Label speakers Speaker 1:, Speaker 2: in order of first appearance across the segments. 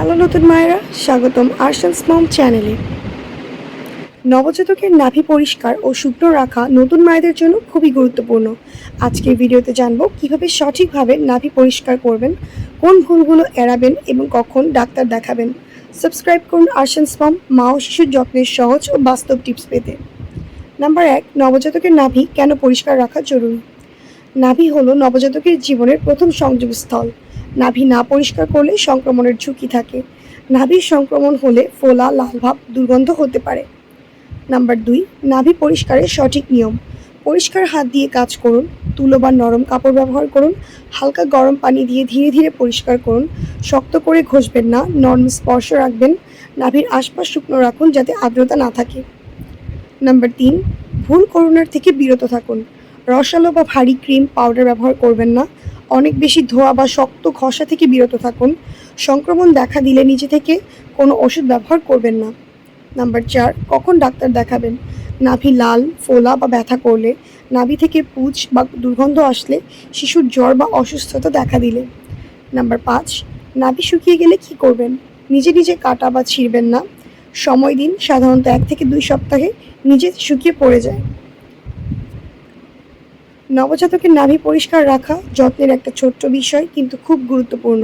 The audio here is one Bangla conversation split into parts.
Speaker 1: হ্যালো নতুন মায়েরা, স্বাগতম আর্শানস মম চ্যানেলে। নবজাতকের নাভি পরিষ্কার ও শুকনো রাখা নতুন মায়েদের জন্য খুবই গুরুত্বপূর্ণ। আজকের ভিডিওতে জানব কীভাবে সঠিকভাবে নাভি পরিষ্কার করবেন, কোন ভুলগুলো এড়াবেন এবং কখন ডাক্তার দেখাবেন। সাবস্ক্রাইব করুন আর্শানস মম মা ও শিশুর যত্নের সহজ ও বাস্তব টিপস পেতে। নাম্বার এক, নবজাতকের নাভি কেন পরিষ্কার রাখা জরুরি? নাভি হলো নবজাতকের জীবনের প্রথম সংযোগস্থল। নাভি না পরিষ্কার করলে সংক্রমণের ঝুঁকি থাকে। নাভির সংক্রমণ হলে ফোলা লালভাব দুর্গন্ধ হতে পারে। নাম্বার দুই, নাভি পরিষ্কারের সঠিক নিয়ম। পরিষ্কার হাত দিয়ে কাজ করুন, তুলো বা নরম কাপড় ব্যবহার করুন, হালকা গরম পানি দিয়ে ধীরে ধীরে পরিষ্কার করুন, শক্ত করে ঘষবেন না, নরম স্পর্শ রাখবেন, নাভির আশপাশ শুকনো রাখুন যাতে আর্দ্রতা না থাকে। নাম্বার তিন, ভুল করোনার থেকে বিরত থাকুন। রসালো বা ভারী ক্রিম পাউডার ব্যবহার করবেন না অনেক বেশি ধোয়া বা শক্ত ঘষা থেকে বিরত থাকুন। সংক্রমণ দেখা দিলে নিজে থেকে কোনো ওষুধ ব্যবহার করবেন না। নাম্বার চার, কখন ডাক্তার দেখাবেন? নাভি লাল, ফোলা বা ব্যথা করলে, নাভি থেকে পুঁজ বা দুর্গন্ধ আসলে শিশুর জ্বর বা অসুস্থতা দেখা দিলে। নাম্বার পাঁচ, নাভি শুকিয়ে গেলে কি করবেন? নিজে নিজে কাটা বা ছিঁড়বেন না। সময় দিন সাধারণত এক থেকে দুই সপ্তাহে নিজে শুকিয়ে পড়ে যায়। নবজাতকের নাভি পরিষ্কার রাখা যত্নের একটা ছোট্ট বিষয়, কিন্তু খুব গুরুত্বপূর্ণ।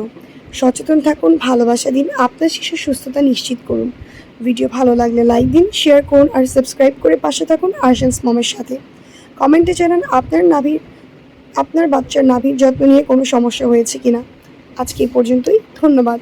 Speaker 1: সচেতন থাকুন, ভালোবাসা দিন, আপনার শিশুর সুস্থতা নিশ্চিত করুন। ভিডিও ভালো লাগলে লাইক দিন শেয়ার করুন, আর সাবস্ক্রাইব করে পাশে থাকুন আর্শান্স মমের সাথে। কমেন্টে জানান আপনার নাভির, আপনার বাচ্চার নাভির যত্ন নিয়ে কোনো সমস্যা হয়েছে কিনা। আজকে পর্যন্তই, ধন্যবাদ।